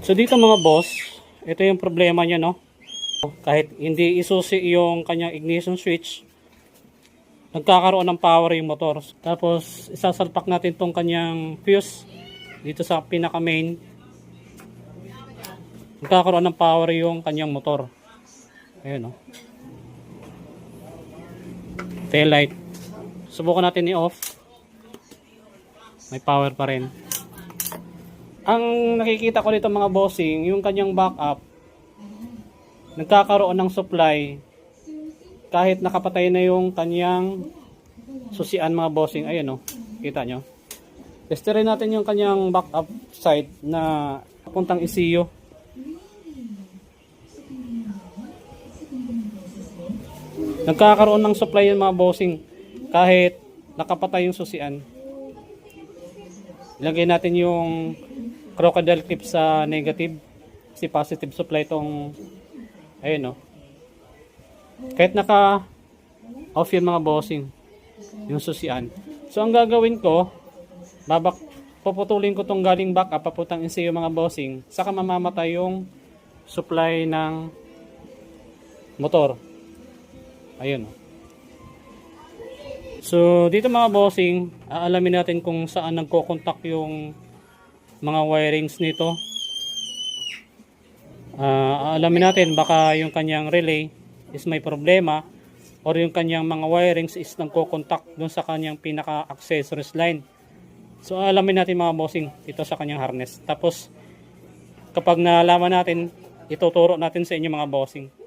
So dito mga boss, ito yung problema niya no. Kahit hindi isusi yung kanyang ignition switch, nagkakaroon ng power yung motor. Tapos isasalpak natin tong kanyang fuse dito sa pinaka main. Nagkakaroon ng power yung kanyang motor. Ayun no. Tail light. Subukan natin i-off. May power pa rin. Ang nakikita ko dito mga bossing, yung kanyang backup, nagkakaroon ng supply kahit nakapatay na yung kanyang susian mga bossing. Ayun no, kita nyo. Testerin natin yung kanyang backup side na puntang ECU. Nagkakaroon ng supply yung mga bossing kahit nakapatay yung susian. Ilagay natin yung crocodile clip sa negative si positive supply tong ayun no? Kahit naka off yun mga bossing yung susian. So ang gagawin ko babak puputulin ko tong galing back up papuntang ECU mga bossing saka mamamatay yung supply ng motor. Ayun So, dito mga bossing, aalamin natin kung saan nagko-contact yung mga wirings nito. Ah, aalamin natin baka yung kanyang relay is may problema or yung kanyang mga wirings is nagko-contact dun sa kanyang pinaka-accessories line. So, aalamin natin mga bossing dito sa kanyang harness. Tapos, kapag nalaman natin, ituturo natin sa inyo mga bossing.